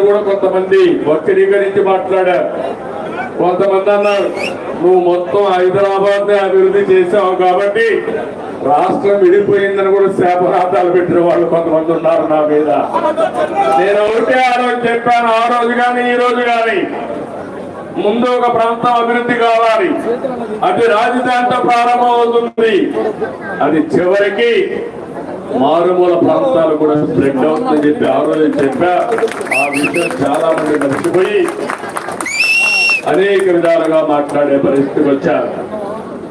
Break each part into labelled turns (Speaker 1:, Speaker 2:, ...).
Speaker 1: కూడా కొంతమంది వక్రీకరించి మాట్లాడారు. కొంతమంది అన్నారు నువ్వు మొత్తం హైదరాబాద్ని అభివృద్ధి చేసావు కాబట్టి రాష్ట్రం విడిపోయిందని కూడా శాపరాతాలు పెట్టిన వాళ్ళు కొంతమంది ఉన్నారు నా మీద. నేను ఒకటే ఆ రోజు చెప్పాను ఆ రోజు కానీ ఈ రోజు కానీ ముందు ఒక ప్రాంతం అభివృద్ధి కావాలి. అది రాజధానితో ప్రారంభమవుతుంది. అది చివరికి మారుమూల ప్రాంతాలు కూడా స్ప్రెడ్ అవుతుందని చెప్పి ఆ రోజు చెప్పా ఆ విషయం చాలా మంది మర్చిపోయి అనేక విధాలుగా మాట్లాడే పరిస్థితికి వచ్చారు.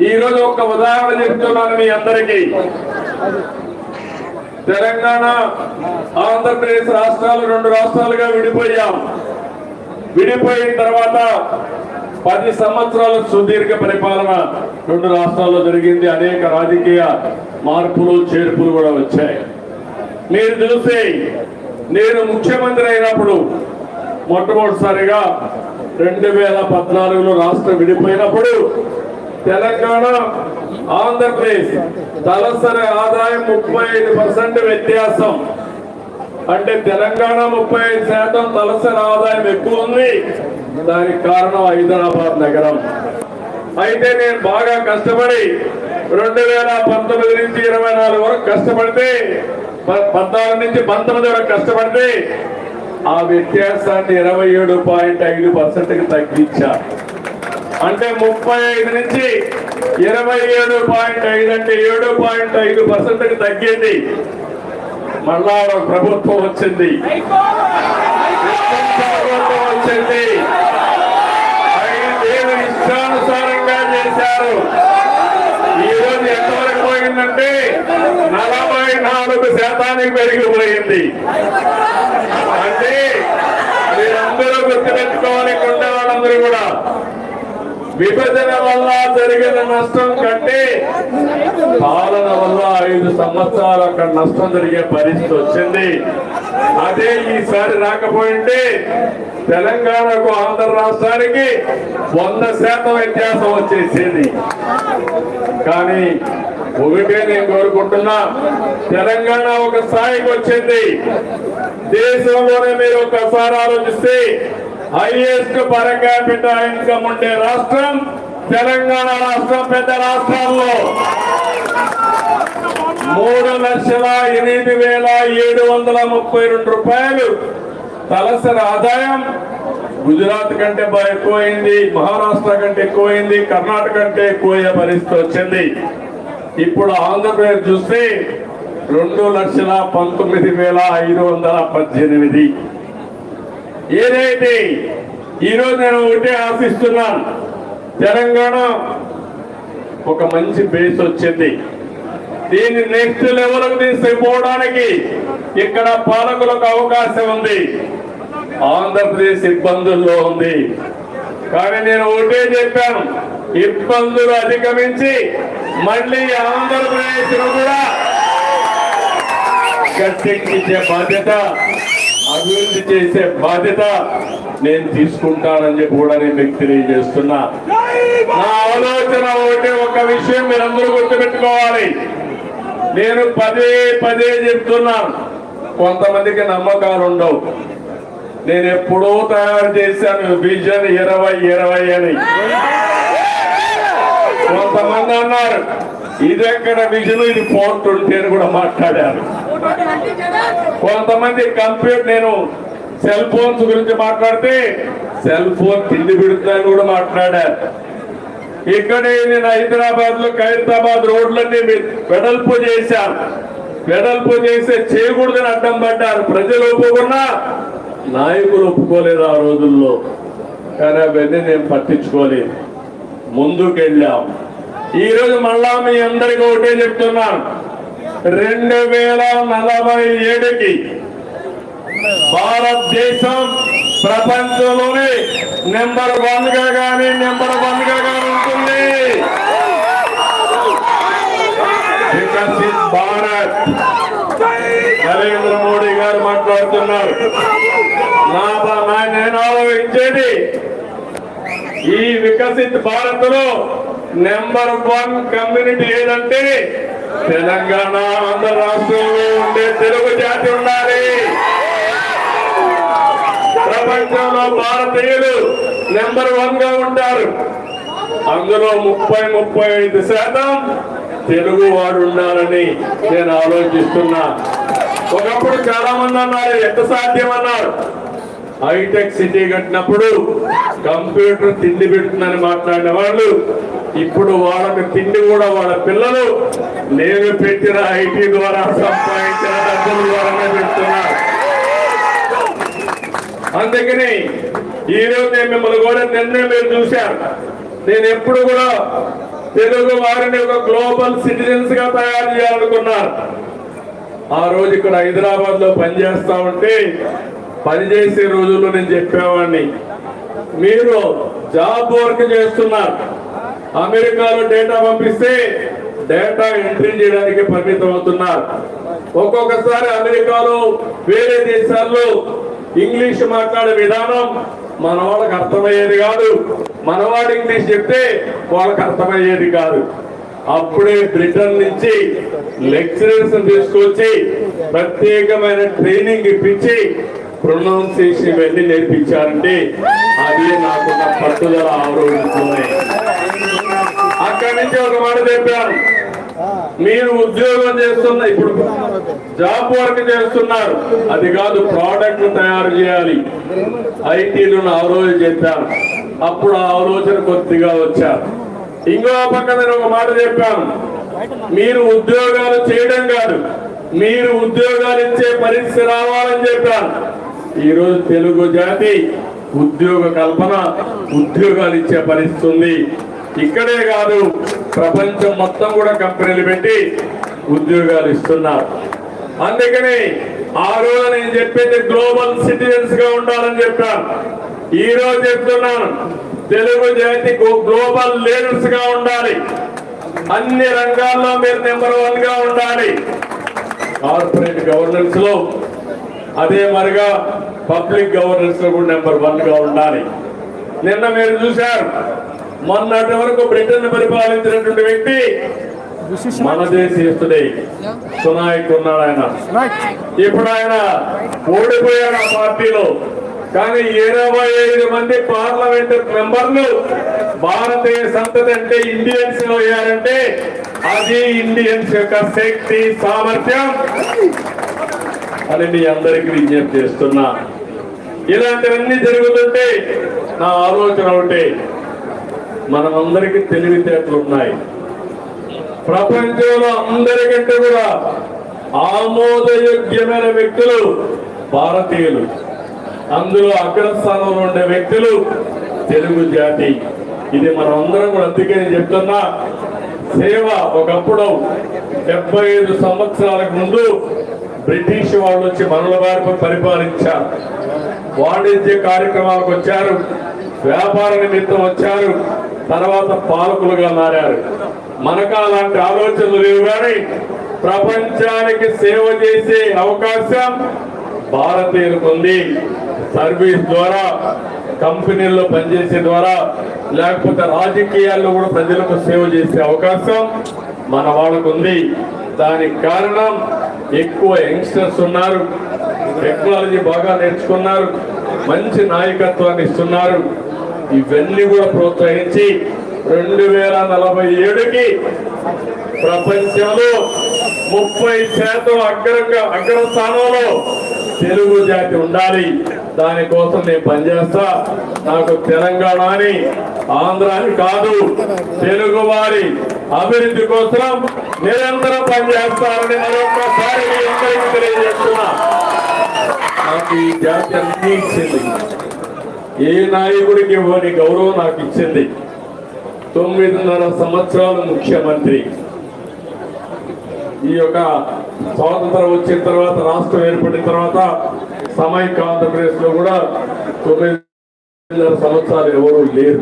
Speaker 1: ఈ రోజు ఒక ఉదాహరణ చెప్తున్నాను మీ అందరికీ. తెలంగాణ ఆంధ్రప్రదేశ్ రాష్ట్రాలు రెండు రాష్ట్రాలుగా విడిపోయాం. విడిపోయిన తర్వాత పది సంవత్సరాల సుదీర్ఘ పరిపాలన రెండు రాష్ట్రాల్లో జరిగింది. అనేక రాజకీయ మార్పులు చేర్పులు కూడా వచ్చాయి. మీరు చూస్తే నేను ముఖ్యమంత్రి అయినప్పుడు మొట్టమొదటిసారిగా రెండు వేల పద్నాలుగులో రాష్ట్రం విడిపోయినప్పుడు తెలంగాణ ఆంధ్రప్రదేశ్ తలసరి ఆదాయం ముప్పై ఐదు పర్సెంట్ వ్యత్యాసం. అంటే తెలంగాణ ముప్పై ఐదు శాతం తలసరి ఆదాయం ఎక్కువ ఉంది. దానికి కారణం హైదరాబాద్ నగరం. అయితే నేను బాగా కష్టపడి రెండు వేల పంతొమ్మిది నుంచి ఇరవై నాలుగు వరకు కష్టపడితే పద్నాలుగు నుంచి పంతొమ్మిది వరకు కష్టపడితే ఆ వ్యత్యాసాన్ని ఇరవై ఏడు పాయింట్ ఐదు పర్సెంట్కి తగ్గించా. అంటే ముప్పై ఐదు నుంచి ఇరవై ఏడు పాయింట్ ఐదు అంటే ఏడు పాయింట్ ఐదు పర్సెంట్కి తగ్గింది. మళ్ళా ఒక ప్రభుత్వం వచ్చింది. వచ్చింది. దేవుని ఇష్టానుసారంగా చేశారు. ఈరోజు ఎంతవరకు పోయిందంటే నలభై నాలుగు శాతానికి పెరిగిపోయింది అంటే మీరందరూ గుర్తుపెట్టుకోవాలి కొండ వాళ్ళందరూ కూడా. విభజన వల్ల జరిగిన నష్టం కంటే పాలన వల్ల ఐదు సంవత్సరాలు అక్కడ నష్టం జరిగే పరిస్థితి వచ్చింది. అదే ఈసారి రాకపోయింటే తెలంగాణకు ఆంధ్ర రాష్ట్రానికి వంద శాతం వ్యత్యాసం వచ్చేసింది. కానీ ఒకటే నేను కోరుకుంటున్నా తెలంగాణ ఒక స్థాయికి వచ్చింది. దేశంలోనే మీరు ఒకసారి ఆలోచిస్తే హైయెస్ట్ పర్ క్యాపిటల్ ఇన్కమ్ ఉండే రాష్ట్రం తెలంగాణ రాష్ట్రం పెద్ద రాష్ట్రాల్లో మూడు లక్షల ఎనిమిది వేల ఏడు వందల ముప్పై రెండు రూపాయలు తలసరి ఆదాయం గుజరాత్ కంటే బాగా ఎక్కువైంది మహారాష్ట్ర కంటే ఎక్కువైంది కర్ణాటక కంటే ఎక్కువయ్యే పరిస్థితి వచ్చింది. ఇప్పుడు ఆంధ్రప్రదేశ్ చూస్తే రెండు లక్షల పంతొమ్మిది వేల ఐదు వందల పద్దెనిమిది. ఏదైతే ఈరోజు నేను ఒకటే ఆశిస్తున్నాను తెలంగాణ ఒక మంచి బేస్ వచ్చింది. దీన్ని నెక్స్ట్ లెవెల్కు తీసుకుపోవడానికి ఇక్కడ పాలకులకు అవకాశం ఉంది. ఆంధ్రప్రదేశ్ ఇబ్బందుల్లో ఉంది. కానీ నేను ఒకటే చెప్పాను ఇబ్బందులు అధిగమించి మళ్ళీ ఆంధ్రప్రదేశ్ కూడా గట్టెక్కించే బాధ్యత అభివృద్ధి చేసే బాధ్యత నేను తీసుకుంటానని చెప్పి కూడా నేను మీకు తెలియజేస్తున్నా. నా ఆలోచన ఒకటే ఒక విషయం మీరందరూ గుర్తుపెట్టుకోవాలి. నేను పదే పదే చెప్తున్నాను కొంతమందికి నమ్మకాలు ఉండవు. నేను ఎప్పుడో తయారు చేశాను విజన్ ఇరవై ఇరవై అని. కొంతమంది అన్నారు ఇది ఎక్కడ విజన్ ఇది ఫోర్ ట్వంటీ అని కూడా మాట్లాడారు. కొంతమంది కంప్యూటర్ నేను సెల్ ఫోన్స్ గురించి మాట్లాడితే సెల్ ఫోన్ తిండి పెడుతుందని కూడా మాట్లాడారు ఇక్కడే నేను హైదరాబాద్లో ఖైరతాబాద్ రోడ్లన్నీ వెడల్పు చేశాను. వెడల్పు చేస్తే చేయకూడదని అడ్డం పడ్డారు. ప్రజలు ఒప్పుకున్నా నాయకులు ఒప్పుకోలేదు ఆ రోజుల్లో. కానీ అవన్నీ నేను పట్టించుకోలేదు. ముందుకెళ్ళాం. ఈ రోజు మళ్ళా మీ అందరికీ ఒకటే చెప్తున్నాను. రెండు వేల నలభై ఏడుకి భారతదేశం ప్రపంచంలోనే నెంబర్ వన్గా కానీ నెంబర్ వన్గా కానీ ఉంటుంది. వికసిత్ భారత్. నరేంద్ర మోడీ గారు మాట్లాడుతున్నారు. నా నేను ఆలోచించేది ఈ వికసిత్ భారత్లో నెంబర్ వన్ కమ్యూనిటీ ఏదంటే తెలంగాణ ఆంధ్ర రాష్ట్రంలో ఉండే తెలుగు జాతి ఉండాలి. ప్రపంచంలో భారతీయులు నెంబర్ వన్గా ఉంటారు. అందులో ముప్పై ముప్పై ఐదు శాతం తెలుగు వాడు ఉండాలని నేను ఆలోచిస్తున్నా. ఒకప్పుడు చాలా మంది అన్నారు ఎంత సాధ్యం? అన్నారు. హైటెక్ సిటీ కట్టినప్పుడు కంప్యూటర్ తిండి పెడుతుందని మాట్లాడిన వాళ్ళు ఇప్పుడు వాళ్ళకి తిండి కూడా వాళ్ళ పిల్లలు నేను పెట్టిన ఐటీ ద్వారా సంపాదించిన డబ్బుల ద్వారానే పెడుతున్నారు. అందుకని ఈ నేను మిమ్మల్ని కూడా నిన్నే మీరు చూశారు. నేను ఎప్పుడు కూడా తెలుగు వారిని ఒక గ్లోబల్ సిటిజన్స్గా తయారు చేయాలనుకున్నాను. ఆ రోజు ఇక్కడ హైదరాబాద్లో పనిచేస్తా ఉంటే పనిచేసే రోజుల్లో నేను చెప్పేవాడిని. మీరు జాబ్ వర్క్ చేస్తున్నారు. అమెరికాలో డేటా పంపిస్తే డేటా ఎంట్రీ చేయడానికి పరిమితం అవుతున్నారు. ఒక్కొక్కసారి అమెరికాలో వేరే దేశాల్లో ఇంగ్లీష్ మాట్లాడే విధానం మన వాళ్ళకి అర్థమయ్యేది కాదు. మనవాడు ఇంగ్లీష్ చెప్తే వాళ్ళకి అర్థమయ్యేది కాదు. అప్పుడే బ్రిటన్ నుంచి లెక్చరర్స్ తీసుకొచ్చి ప్రత్యేకమైన ట్రైనింగ్ ఇప్పించి ప్రొనౌన్సియేషన్ ఇవన్నీ నేర్పించారంటే అది నాకున్న పట్టుదల ఆరోగ్యంలోనే అక్కడి నుంచి ఒక మాట చెప్పాను మీరు ఉద్యోగం చేస్తున్న ఇప్పుడు జాబ్ వర్క్ చేస్తున్నారు. అది కాదు ప్రోడక్ట్ తయారు చేయాలి. ఐటీలు ఆ రోజు చెప్పాను అప్పుడు ఆ ఆలోచన కొద్దిగా వచ్చారు. ఇంకో పక్క నేను ఒక మాట చెప్పాను. మీరు ఉద్యోగాలు చేయడం కాదు మీరు ఉద్యోగాలు ఇచ్చే పరిస్థితి రావాలని చెప్పాను. ఈ రోజు తెలుగు జాతి ఉద్యోగ కల్పన ఉద్యోగాలు ఇచ్చే పరిస్థితి ఉంది ఇక్కడే కాదు ప్రపంచం మొత్తం కూడా కంపెనీలు పెట్టి ఉద్యోగాలు ఇస్తున్నారు. అందుకని ఆ రోజు నేను చెప్పింది గ్లోబల్ సిటిజన్స్గా ఉండాలని చెప్పాను ఈ రోజు చెప్తున్నాను తెలుగు జాతి గ్లోబల్ లీడర్స్గా ఉండాలి. అన్ని రంగాల్లో మీరు నెంబర్ వన్గా ఉండాలి. కార్పొరేట్ గవర్నెన్స్లో అదే మరిగా పబ్లిక్ గవర్నెన్స్లో కూడా నెంబర్ వన్గా ఉండాలి. నిన్న మీరు చూశారు మొన్నటి వరకు బ్రిటన్ పరిపాలించినటువంటి వ్యక్తి మన దేశీయుడే సునాయక్ ఉన్నాడు ఆయన. ఇప్పుడు ఆయన ఓడిపోయాడు ఆ పార్టీలో. కానీ ఇరవై ఐదు మంది పార్లమెంట్ మెంబర్లు భారతీయ సంతతి అంటే ఇండియన్స్లో అయ్యారంటే అది ఇండియన్స్ యొక్క శక్తి సామర్థ్యం. అని మీ అందరికీ విజ్ఞప్తి చేస్తున్నా. ఇలాంటివన్నీ జరుగుతుంటే నా ఆలోచన ఒకటి. మనమందరికీ తెలివితేటలు ఉన్నాయి. ప్రపంచంలో అందరికంటే కూడా ఆమోదయోగ్యమైన వ్యక్తులు భారతీయులు. అందులో అగ్రస్థానంలో ఉండే వ్యక్తులు తెలుగు జాతి. ఇది మనం అందరం కూడా అందుకే చెప్తున్నా సేవ ఒకప్పుడు డెబ్బై ఐదు సంవత్సరాలకు ముందు బ్రిటిష్ వాళ్ళు వచ్చి మనల వారిపై పరిపాలించారు. వాణిజ్య కార్యక్రమాలకు వచ్చారు. వ్యాపార నిమిత్తం వచ్చారు. తర్వాత పాలకులుగా మారారు. మనకు అలాంటి ఆలోచనలు లేవు కానీ ప్రపంచానికి సేవ చేసే అవకాశం భారతీయులకు ఉంది. సర్వీస్ ద్వారా కంపెనీల్లో పనిచేసే ద్వారా లేకపోతే రాజకీయాల్లో కూడా ప్రజలకు సేవ చేసే అవకాశం మన వాళ్ళకు ఉంది. దానికి కారణం ఎక్కువ యంగ్స్టర్స్ ఉన్నారు. టెక్నాలజీ బాగా నేర్చుకున్నారు. మంచి నాయకత్వాన్ని ఇస్తున్నారు. ఇవన్నీ కూడా ప్రోత్సహించి రెండు వేల నలభై ఏడుకి ప్రపంచంలో ముప్పై శాతం అగ్రంగా అగ్రస్థానంలో తెలుగు జాతి ఉండాలి. దానికోసం నేను పనిచేస్తా. నాకు తెలంగాణ అని ఆంధ్ర అని కాదు తెలుగు వారి అభివృద్ధి కోసం నిరంతరం పనిచేస్తారని మరొకసారి అందరికీ తెలియజేస్తున్నా. నాకు ఈ జాతి అన్ని ఇచ్చింది. ఏ నాయకుడికి ఇవ్వని గౌరవం నాకు ఇచ్చింది. తొమ్మిదిన్నర సంవత్సరాలు ముఖ్యమంత్రి. ఈ యొక్క స్వాతంత్రం వచ్చిన తర్వాత రాష్ట్రం ఏర్పడిన తర్వాత సమైక్య ఆంధ్రప్రదేశ్లో కూడా తొమ్మిదిన్నర సంవత్సరాలు ఎవరు లేరు.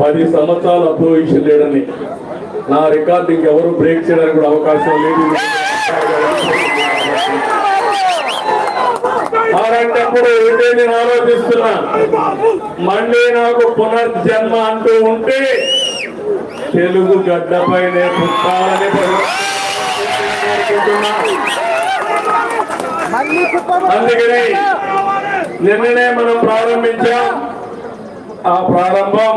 Speaker 1: పది సంవత్సరాలు అపోజిషన్ లేడని నా రికార్డింగ్ ఎవరు బ్రేక్ చేయడానికి కూడా అవకాశం లేదు. అలాంటప్పుడు ఉంటే నేను ఆలోచిస్తున్నా. మళ్ళీ నాకు పునర్జన్మ అంటూ ఉంటే తెలుగు గడ్డపైనే పుట్టాలని
Speaker 2: అనుకుంటున్నా
Speaker 1: అందుకని నిన్ననే మనం ప్రారంభించాం. ఆ ప్రారంభం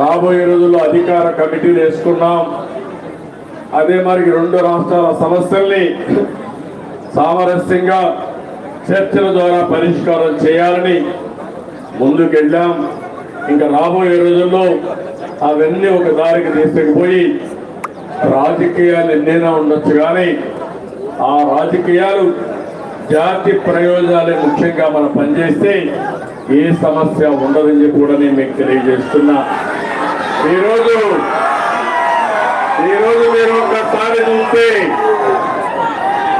Speaker 1: రాబోయే రోజుల్లో అధికార కమిటీలు వేసుకున్నాం. అదే మరి రెండు రాష్ట్రాల సమస్యల్ని సామరస్యంగా చర్చల ద్వారా పరిష్కారం చేయాలని ముందుకెళ్ళాం. ఇంకా రాబోయే రోజుల్లో అవన్నీ ఒక దారికి తీసుకుపోయి రాజకీయాలు ఎన్నైనా ఉండొచ్చు కానీ ఆ రాజకీయాలు జాతి ప్రయోజనాలే ముఖ్యంగా మనం పనిచేస్తే ఏ సమస్య ఉండదని చెప్పి కూడా నేను మీకు తెలియజేస్తున్నా. ఈరోజు ఈరోజు మీరు ఒక్కసారి చూస్తే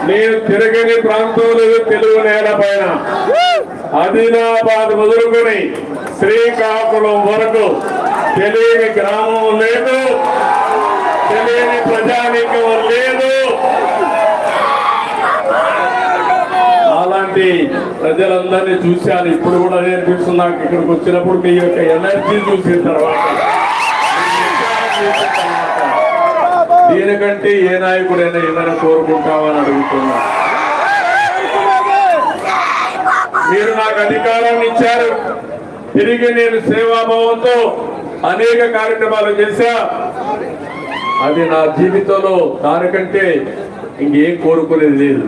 Speaker 1: నేను తిరగని ప్రాంతం లేదు తెలుగు నేల పైన ఆదిలాబాద్ మొదలుకొని శ్రీకాకుళం వరకు తెలియని గ్రామం లేదు తెలియని ప్రజానీకం లేదు అలాంటి ప్రజలందరినీ చూశాను. ఇప్పుడు కూడా అదే అనిపిస్తుంది నాకు ఇక్కడికి వచ్చినప్పుడు మీ యొక్క ఎనర్జీ చూసిన తర్వాత. దీనికంటే ఏ నాయకుడైనా ఏదైనా కోరుకుంటామని అడుగుతున్నా. మీరు నాకు అధికారాన్ని ఇచ్చారు. తిరిగి నేను సేవాభావంతో అనేక కార్యక్రమాలు చేశా. అది నా జీవితంలో దానికంటే ఇంకేం కోరుకునేది లేదు.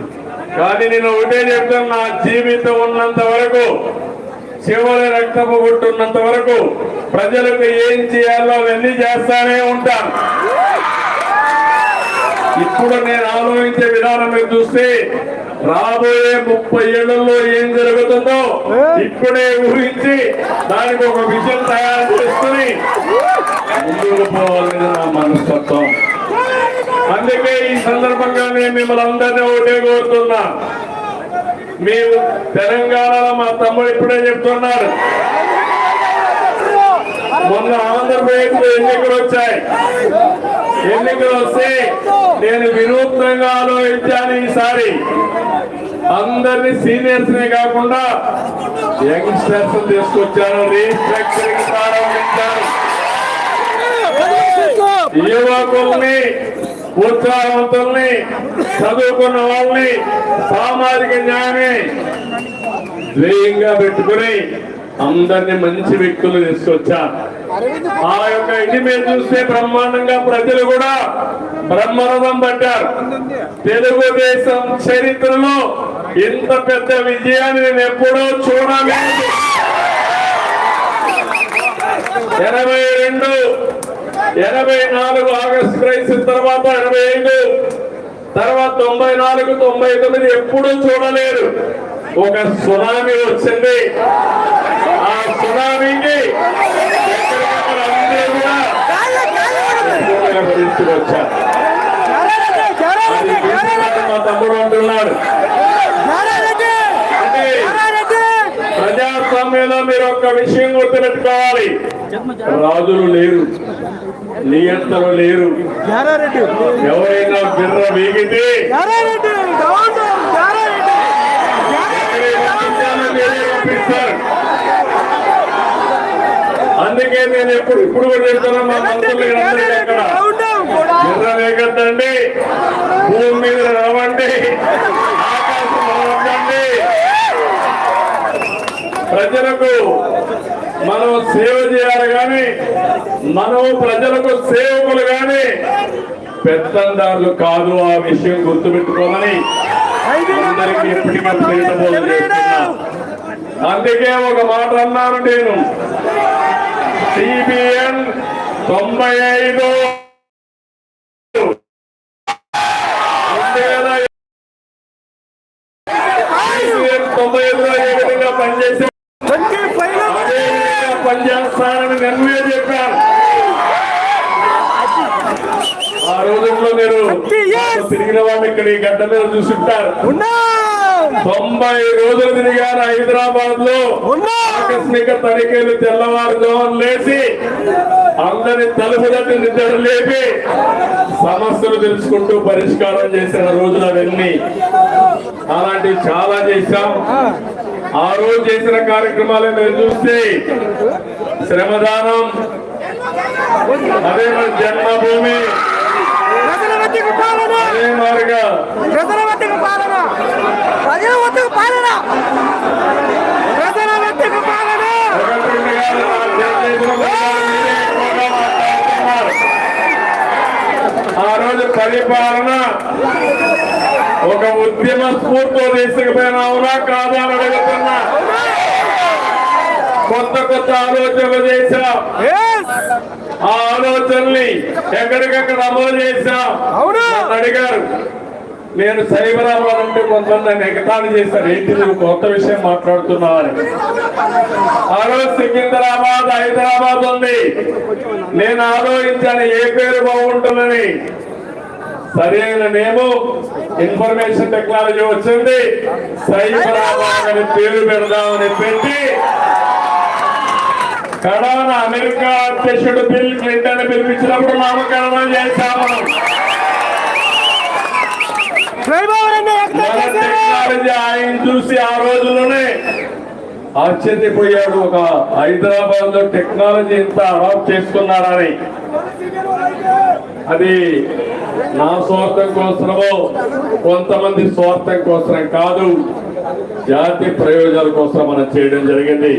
Speaker 1: కానీ నేను ఒకటే చెప్తాను నా జీవితం ఉన్నంత వరకు చివరి రక్తము గుట్టున్నంత వరకు ప్రజలకు ఏం చేయాలో అవన్నీ చేస్తానే ఉంటాను ఇప్పుడు నేను ఆలోచించే విధానం మీరు చూస్తే రాబోయే ముప్పై ఏళ్ళలో ఏం జరుగుతుందో ఇప్పుడే ఊహించి దానికి ఒక విజన్ తయారు చేసుకుని ముందుకు పోవాలని నా మనస్తత్వం. అందుకే ఈ సందర్భంగా నేను మిమ్మల్ని అందరినీ ఒకటే కోరుతున్నా. మేము తెలంగాణలో మా తమ్ముడు ఇప్పుడే చెప్తున్నారు మొన్న ఆంధ్రప్రదేశ్లో ఎన్నికలు వచ్చాయి. ఎన్నికలు వస్తే నేను వినూత్నంగా ఆలోచించాను ఈసారి. అందరినీ సీనియర్స్ నే కాకుండా యంగ్స్టర్స్ తీసుకొచ్చాను. రీస్ట్రక్చరింగ్ ప్రారంభించాను. యువకుల్ని ఉత్సాహవంతుల్ని చదువుకున్న వాళ్ళని సామాజిక న్యాయాన్ని ధ్యేయంగా పెట్టుకుని అందరినీ మంచి వ్యక్తులు తీసుకొచ్చారు ఆ యొక్క ఇంటి మీద చూస్తే బ్రహ్మాండంగా ప్రజలు కూడా బ్రహ్మరథం పట్టారు తెలుగుదేశం చరిత్రలో ఇంత పెద్ద విజయాన్ని నేను ఎప్పుడో చూడలేదు. ఎనభై రెండు ఎనభై నాలుగు ఆగస్టు క్రైసిస్ తర్వాత ఎనభై ఐదు తర్వాత తొంభై నాలుగు తొంభై తొమ్మిది ఎప్పుడూ చూడలేదు. ఒక సునామీ వచ్చింది. ఆ సునామీకి మా తమ్ముడు అంటున్నాడు ప్రజాస్వామ్యంలో మీరు ఒక్క విషయం గుర్తుపెట్టుకోవాలి. రాజులు లేరు. నియంత్రణ లేరు. ఎవరైనా బిర్ర వీగితే అందుకే నేను ఎప్పుడు ఇప్పుడు కూడా చెప్తున్నా మా మంత్రులు అక్కడ బిర్ర వేగద్దండి. భూమి మీద రావండి ఆకాశంలో ఉండండి ప్రజలకు మనం సేవ చేయాలి కానీ మనం ప్రజలకు సేవకులు కానీ పెత్తందారులు కాదు ఆ విషయం గుర్తుపెట్టుకోమని అందరికీ ఎప్పటికప్పుడు అందుకే ఒక మాట అన్నాను నేను. సిబిఎన్ తొంభై ఐదు CBN తొంభై ఐదులో ఏ విధంగా పనిచేసే
Speaker 2: ట్వంటీ ఫైవ్
Speaker 1: అదే విధంగా పనిచేస్తానని నిర్ణయ చెప్పాను ఆ రోజుల్లో మీరు తిరిగిన వాళ్ళు ఇక్కడ ఈ గడ్డ మీద చూసుంటారు తొంభై రోజులు తిరిగారు
Speaker 2: హైదరాబాద్లో
Speaker 1: ఆకస్మిక తనిఖీలు తెల్లవారుజామున లేచి అందరి తలుపు తట్టి నిద్ర లేపి సమస్యలు తెలుసుకుంటూ పరిష్కారం చేసిన రోజులు అవన్నీ అలాంటివి చాలా చేశాం. ఆ. రోజు చేసిన కార్యక్రమాలు మీరు చూస్తే శ్రమదానం అదే మరి జన్మభూమి.
Speaker 2: ప్రజల పాలన. ప్రజల పాలన. ప్రజల వద్దకు పాలన. ప్రజల వద్దకు పాలన.
Speaker 1: ఆ రోజు పరిపాలన ఒక ఉద్యమ స్ఫూర్తితో తీసుకుపోయిన అవునా? కాదా అని అడుగుతున్నా. కొత్త కొత్త ఆలోచనలు చేశాం! ఆ ఆలోచనల్ని ఎక్కడికక్కడ అమలు చేశాం. అడిగారు నేను సైబరాబాద్ అంటే కొంతమంది నన్ను ఎగతాళి చేశారు ఏంటి నువ్వు కొత్త విషయం మాట్లాడుతున్నావని? ఆ రోజు సికింద్రాబాద్ హైదరాబాద్ ఉంది. నేను ఆలోచించాను ఏ పేరు బాగుంటుందని. సరైన నేను ఇన్ఫర్మేషన్ టెక్నాలజీ వచ్చింది. సైబరాబాద్ అని పేరు పెడదామని పెట్టి కడాన అమెరికా అధ్యక్షుడు బిల్ క్లింటన్ పిలిపించినప్పుడు నామకరణం చేశాము. ఆయన చూసి ఆ రోజుల్లోనే ఆశ్చర్యపోయాడు ఒక హైదరాబాద్లో టెక్నాలజీ ఇంత అడాప్ట్ చేసుకున్నారని అది నా స్వార్థం కోసమో కొంతమంది స్వార్థం కోసం కాదు జాతి ప్రయోజనాల కోసం మనం చేయడం జరిగింది.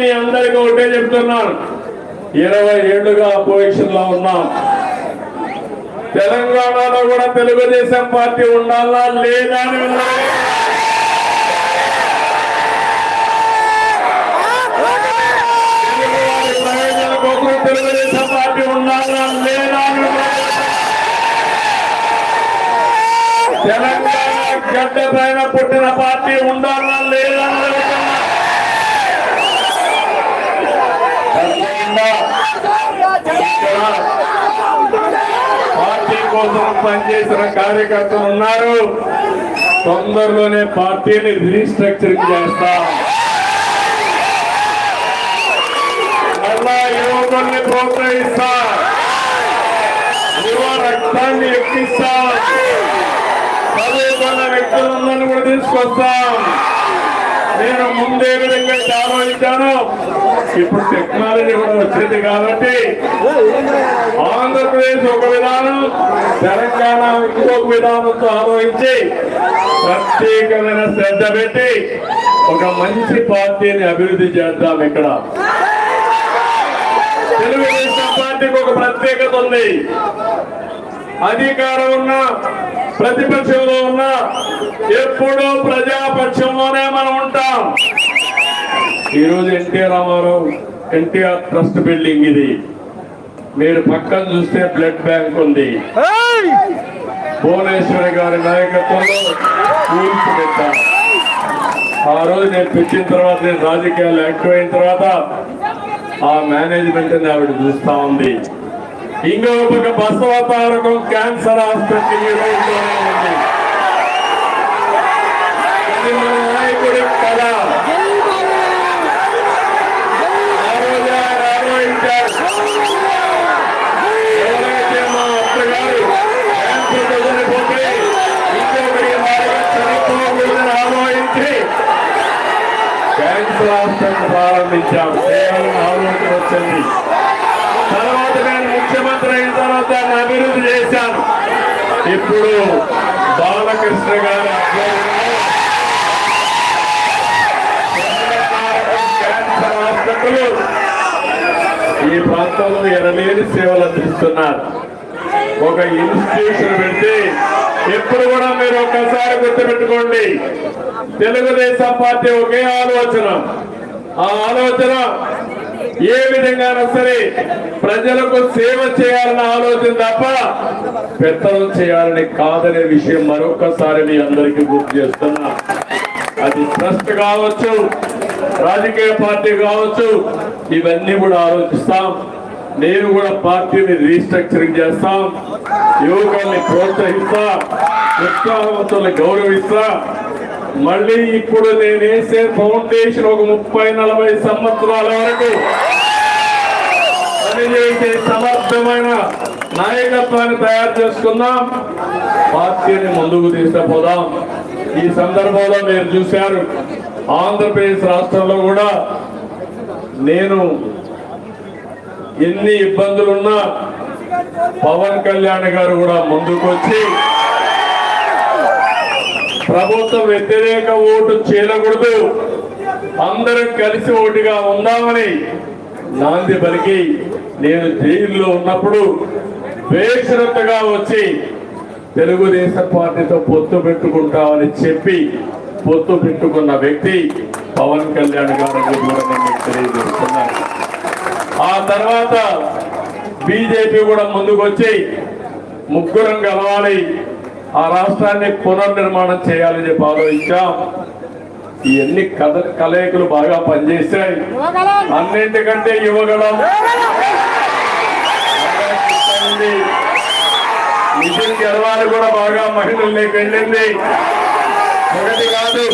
Speaker 1: మీ అందరికీ ఒకటే చెప్తున్నాను. ఇరవై ఏళ్ళుగా అపోజిషన్లో ఉన్నాం. తెలంగాణలో కూడా తెలుగుదేశం పార్టీ ఉండాలా లేదా తెలుగుదేశం పార్టీ ఉండాలా లేదా అని తెలంగాణ గడ్డ పైన పుట్టిన పార్టీ ఉండాలా లేదా అని అడుగుతున్నా. తప్పకుండా ఇక్కడ పార్టీ కోసం పనిచేసిన కార్యకర్తలు ఉన్నారు. తొందరలోనే పార్టీని రీస్ట్రక్చరింగ్ చేస్తాం. మళ్ళా యువకుల్ని ప్రోత్సహిస్తాం. యువ రక్తాన్ని ఎక్కిస్తా. చదువుకున్న వ్యక్తులందరినీ కూడా తీసుకొస్తాం. నేను ముందే విధంగా ఆలోచించాను. ఇప్పుడు టెక్నాలజీ కూడా వచ్చింది కాబట్టి ఆంధ్రప్రదేశ్ ఒక విధానం తెలంగాణ ఇంకొక విధానంతో ఆలోచించి ప్రత్యేకమైన శ్రద్ధ పెట్టి ఒక మంచి పార్టీని అభివృద్ధి చేద్దాం ఇక్కడ. తెలుగుదేశం పార్టీకి ఒక ప్రత్యేకత ఉంది. అధికారం ఉన్న ప్రతిపక్షంలో ఉన్న ఎప్పుడూ ప్రజాపక్షంలోనే మనం ఉంటాం. ఈరోజు ఎన్టీఆర్ రామారావు ఎన్టీఆర్ ట్రస్ట్ బిల్డింగ్ ఇది. మీరు పక్కన చూస్తే బ్లడ్ బ్యాంక్ ఉంది! భువనేశ్వరి గారి నాయకత్వంలో ఆ రోజు నేను పెట్టిన తర్వాత నేను రాజకీయాలు యాక్టివ్ అయిన తర్వాత ఆ మేనేజ్మెంట్ ఆవిడ చూస్తా ఉంది. ఇంకో పక్క బసవతారకం క్యాన్సర్ హాస్పిటల్ ఈ రోజులోనే ఉంది అది మన నాయకుడి కళ ఆ రోజు ఆయన ఆలోచించారు ఎవరైతే మా అత్తగారు క్యాన్సర్తో చనిపోతే ఇంకొకరి వారిగా చనిపోకూడదని ఆలోచించి క్యాన్సర్ హాస్పిటల్ ప్రారంభించాం కేవలం ఆలోచన వచ్చింది తర్వాత నేను ముఖ్యమంత్రి అయిన తర్వాత దాన్ని అభివృద్ధి చేశాను ఇప్పుడు బాలకృష్ణ గారి హాస్పిటల్ ఈ ప్రాంతంలో ఎనలేని సేవలు అందిస్తున్నారు. ఒక ఇన్స్టిట్యూషన్ పెడితే ఎప్పుడు కూడా మీరు ఒక్కసారి గుర్తుపెట్టుకోండి. తెలుగుదేశం పార్టీ ఒకే ఆలోచన. ఆ ఆలోచన ఏ విధంగా సరే ప్రజలకు సేవ చేయాలన్న ఆలోచన తప్ప పెత్తనం చేయాలని కాదనే విషయం మరొకసారి మీ అందరికీ గుర్తు చేస్తున్నా. అది ట్రస్ట్ కావచ్చు రాజకీయ పార్టీ కావచ్చు ఇవన్నీ కూడా ఆలోచిస్తాం. నేను కూడా పార్టీని రీస్ట్రక్చరింగ్ చేస్తాం. యువకుల్ని ప్రోత్సహిస్తా. ఉత్సాహవంతుల్ని గౌరవిస్తా. మళ్ళీ ఇప్పుడు నేను వేసే ఫౌండేషన్ ఒక ముప్పై నలభై సంవత్సరాల వరకు పనిచేసే సమర్థమైన నాయకత్వాన్ని తయారు చేసుకుందాం. పార్టీని ముందుకు తీసుకుపోదాం. ఈ సందర్భంలో మీరు చూశారు ఆంధ్రప్రదేశ్ రాష్ట్రంలో కూడా నేను ఎన్ని ఇబ్బందులున్నా పవన్ కళ్యాణ్ గారు కూడా ముందుకు వచ్చి ప్రభుత్వ వ్యతిరేక ఓటు చేయకూడదు అందరం కలిసి ఓటుగా ఉందామని నాంది పలికి నేను జైల్లో ఉన్నప్పుడు బేషరత్తుగా వచ్చి తెలుగుదేశం పార్టీతో పొత్తు పెట్టుకుంటామని చెప్పి పొత్తు పెట్టుకున్న వ్యక్తి పవన్ కళ్యాణ్ గారు అని కూడా తెలియజేస్తున్నాను. ఆ తర్వాత బీజేపీ కూడా ముందుకు వచ్చి ముగ్గురం కలవాలి ఆ రాష్ట్రాన్ని పునర్నిర్మాణం చేయాలని చెప్పి ఆలోచించాం. ఇవన్నీ కథ కలయికలు బాగా పనిచేశాయి అన్నింటికంటే యువగలం నితిన్ గర్వాలు కూడా బాగా మహిళల్లోకి వెళ్ళింది ఒకటి కాదు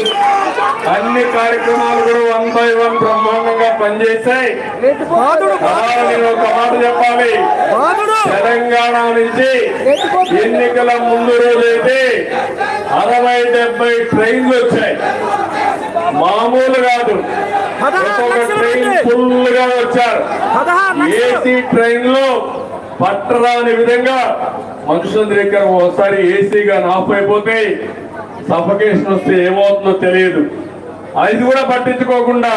Speaker 1: అన్ని కార్యక్రమాలు కూడా వన్ బై వన్ బ్రహ్మాండంగా పనిచేశాయి నేను ఒక మాట చెప్పాలి. తెలంగాణ నుంచి ఎన్నికల ముందు రోజైతే అరవై డెబ్బై ట్రైన్లు వచ్చాయి. మామూలు కాదు. ఒక్కొక్క ట్రైన్ ఫుల్గా వచ్చారు. ఏసీ ట్రైన్లో పట్టరాని విధంగా మనుషుల దగ్గర ఒకసారి ఏసీగా ఆఫ్ అయిపోతే సఫకేషన్ వస్తే ఏమవుతుందో తెలియదు. అది కూడా పట్టించుకోకుండా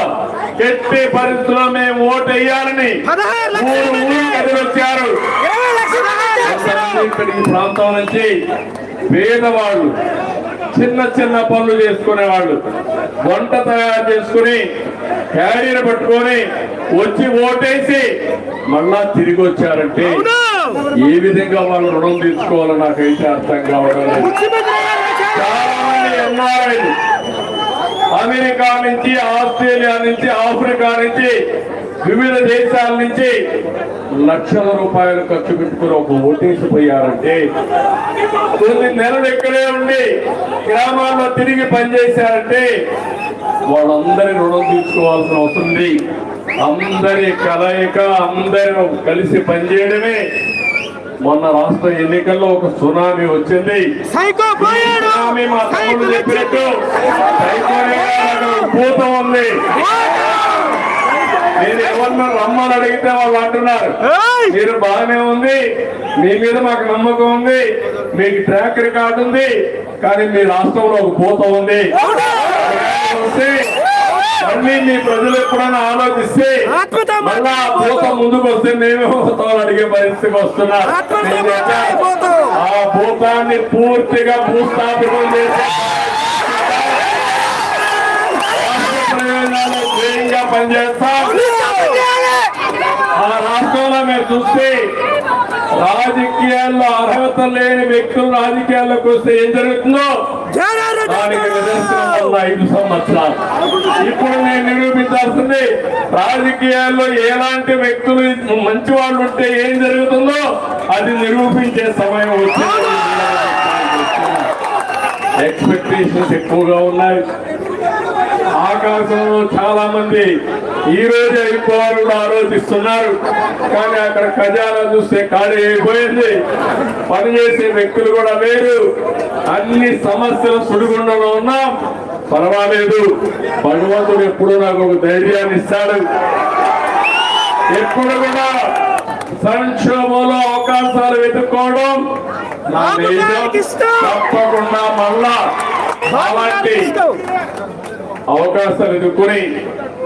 Speaker 1: ఎట్టి పరిస్థితుల్లో మేము ఓటు వేయాలని
Speaker 2: పదహారు లక్షల
Speaker 1: ఊరు
Speaker 2: మంది
Speaker 1: ఊరు కదిలొచ్చారు
Speaker 2: ఇరవై లక్షల మంది
Speaker 1: కొంతమంది ఇక్కడ ఈ ప్రాంతం నుంచి పేదవాళ్ళు చిన్న చిన్న పనులు చేసుకునేవాళ్ళు వంట తయారు చేసుకుని క్యారీర్ పట్టుకొని వచ్చి ఓటేసి మళ్ళా తిరిగి వచ్చారంటే ఏ విధంగా వాళ్ళు రుణం తీర్చుకోవాలో నాకైతే అర్థం కావడం లేదు.
Speaker 2: వచ్చారు.
Speaker 1: చాలా మంది అమెరికా నుంచి ఆస్ట్రేలియా నుంచి ఆఫ్రికా నుంచి వివిధ దేశాల నుంచి లక్షల రూపాయలు ఖర్చు పెట్టుకుని ఒక ఓటేసి పోయారంటే కొన్ని నెలలు ఇక్కడే ఉండి గ్రామాల్లో తిరిగి పనిచేశారంటే వాళ్ళందరి రుణం తీసుకోవాల్సిన అవసరం ఉంది. అందరి కలయిక అందరూ కలిసి పనిచేయడమే మొన్న రాష్ట్ర ఎన్నికల్లో ఒక సునామీ వచ్చింది.
Speaker 2: సైకో పోయాడు.
Speaker 1: సునామీ మా తమ్ముడు చెప్పినట్టు సైకోనే కాదు, భూతం ఉంది. నేను ఎవరినో రమ్మని అడిగితే వాళ్ళు అంటున్నారు! మీరు బాగానే ఉంది. మీ మీద మాకు నమ్మకం ఉంది. మీకు ట్రాక్ రికార్డు ఉంది. కానీ మీ రాష్ట్రంలో ఒక భూత ఉంది. మళ్ళీ మీ ప్రజలు ఎప్పుడైనా ఆలోచిస్తే మళ్ళా ముందుకు వస్తే మేమే భూతాలు అడిగే పరిస్థితికి వస్తున్నారు నేను చెప్పాను, ఆ భూతాన్ని పూర్తిగా భూస్థాపితం చేసి పనిచేస్తాం. ఆ రాష్ట్రంలో మీరు చూస్తే రాజకీయాల్లో అర్హత లేని వ్యక్తులు రాజకీయాల్లోకి వస్తే ఏం జరుగుతుందో? దానికి నిదర్శనం వల్ల ఐదు సంవత్సరాలు. ఇప్పుడు నేను నిరూపించాల్సింది రాజకీయాల్లో ఎలాంటి వ్యక్తులు మంచి వాళ్ళు ఉంటే ఏం జరుగుతుందో అది నిరూపించే సమయం వచ్చింది. ఎక్స్పెక్టేషన్స్ ఎక్కువగా ఉన్నాయి. ఆకాశంలో చాలా మంది ఈ రోజు అయిపోవాలని ఆలోచిస్తున్నారు. కానీ అక్కడ ఖజానా చూస్తే ఖాళీ అయిపోయింది. పనిచేసే వ్యక్తులు కూడా లేరు. అన్ని సమస్యలు సుడిగుండంలో ఉన్నాం. పర్వాలేదు. భగవంతుడు ఎప్పుడు నాకు ఒక ధైర్యాన్ని ఇస్తాడు. ఎప్పుడు కూడా సంక్షోభంలో అవకాశాలు వెతుక్కోవడం నా తప్పకుండా మళ్ళా. అలాంటి అవకాశాలు ఎదుర్కొని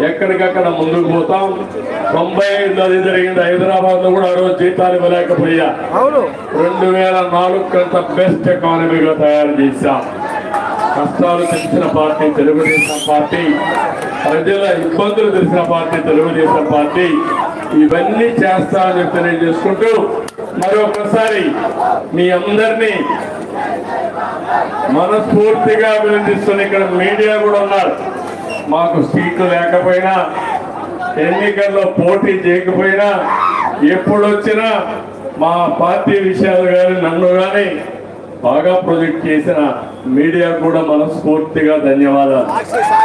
Speaker 1: ఎక్కడికక్కడ ముందుకు పోతాం. తొంభై ఐదులో అది జరిగింది. హైదరాబాద్లో కూడా ఆ రోజు జీతాలు ఇవ్వలేకపోయా. రెండు వేల నాలుగు కంత బెస్ట్ ఎకానమీగా తయారు చేశాం. కష్టాలు తెలిసిన పార్టీ తెలుగుదేశం పార్టీ ప్రజల ఇబ్బందులు తెలిసిన పార్టీ తెలుగుదేశం పార్టీ ఇవన్నీ చేస్తా అని చెప్పి తెలియజేసుకుంటూ మరొకసారి మీ అందరినీ మనస్ఫూర్తిగా అభినందిస్తున్న ఇక్కడ మీడియా కూడా ఉన్నారు. మాకు సీట్లు లేకపోయినా ఎన్నికల్లో పోటీ చేయకపోయినా ఎప్పుడు వచ్చినా మా పార్టీ విషయాలు కానీ నన్ను కానీ బాగా ప్రొజెక్ట్ చేసిన మీడియా కూడా మనస్ఫూర్తిగా ధన్యవాదాలు.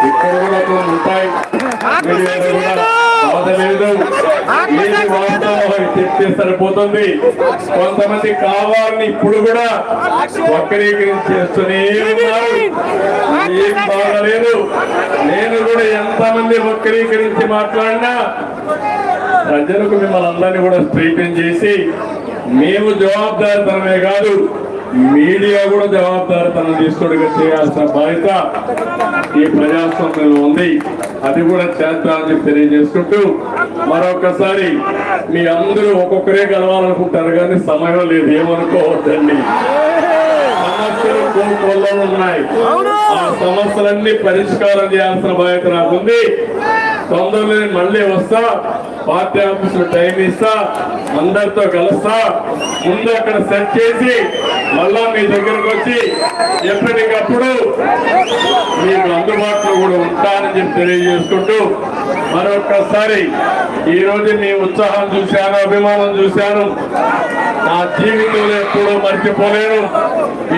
Speaker 1: ఇక్కడ కూడా కొన్ని ఉంటాయి. మీడియా కూడా బాధ లేదు ఏది వాస్తవం అది చెప్తే సరిపోతుంది. కొంతమంది కావాలని ఇప్పుడు కూడా వక్రీకరించేస్తూనే ఉన్నారు. ఏం బాగలేదు. నేను కూడా ఎంతమంది వక్రీకరించి మాట్లాడినా ప్రజలకు మిమ్మల్ని అందరినీ కూడా స్ట్రైటన్ చేసి మేము జవాబుదారితనమే కాదు మీడియా కూడా జవాబుదారితనం తీసుకొని చేయాల్సిన బాధ్యత ఈ ప్రజాస్వామ్యంలో ఉంది. అది కూడా చెప్పి తెలియజేసుకుంటూ మరొకసారి మీ అందరూ ఒక్కొక్కరే కలవాలనుకుంటారు కానీ సమయం లేదు ఏమనుకోవద్దండి. సమస్యలు ఉన్నాయి. ఆ సమస్యలన్నీ పరిష్కారం చేయాల్సిన బాధ్యత నాకుంది. తొందరలో మళ్ళీ వస్తా పార్టీ ఆఫీసులో టైం ఇస్తా అందరితో కలుస్తా ముందు అక్కడ సెట్ చేసి మళ్ళా మీ దగ్గరకు వచ్చి ఎప్పటికప్పుడు మీకు అందుబాటులో కూడా ఉంటానని చెప్పి తెలియజేసుకుంటూ మరొక్కసారి ఈరోజు మీ ఉత్సాహం చూశాను అభిమానం చూశాను. నా జీవితంలో ఎప్పుడూ మర్చిపోలేను.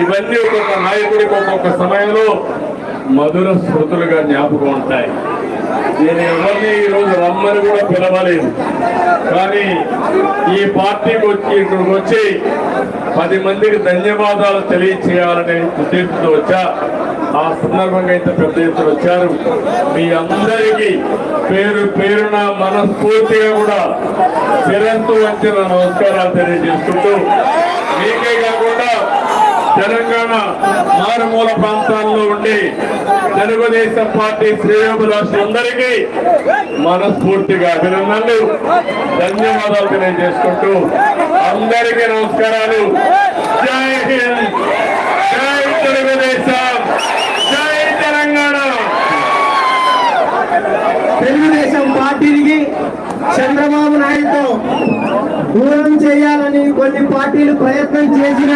Speaker 1: ఇవన్నీ ఒక్కొక్క నాయకుడికి ఒక్కొక్క సమయంలో మధుర స్మృతులుగా జ్ఞాపకం ఉంటాయి. నేను ఎవరిని ఈరోజు రోజు రమ్మని కూడా పిలవలేదు. కానీ ఈ పార్టీకి వచ్చి ఇక్కడికి వచ్చి పది మందికి ధన్యవాదాలు తెలియచేయాలనే ఉద్దేశంతో వచ్చా. ఆ సందర్భంగా ఇంత పెద్ద ఎత్తున వచ్చారు. మీ అందరికీ పేరు పేరున మనస్ఫూర్తిగా కూడా శిరస్సు వచ్చిన నమస్కారాలు తెలియజేసుకుంటూ మీకే కాకుండా తెలంగాణ మారుమూల ప్రాంతాల్లో ఉండి తెలుగుదేశం పార్టీ శ్రేయోభిలాషులందరికీ మనస్ఫూర్తిగా అభినందనలు. ధన్యవాదాలు తెలియజేసుకుంటూ అందరికీ నమస్కారాలు. జై హింద్. జై తెలుగుదేశం. జై తెలంగాణ.
Speaker 3: తెలుగుదేశం పార్టీకి చంద్రబాబు నాయుడుతో దూరం చేయాలని కొన్ని పార్టీలు ప్రయత్నం చేసిన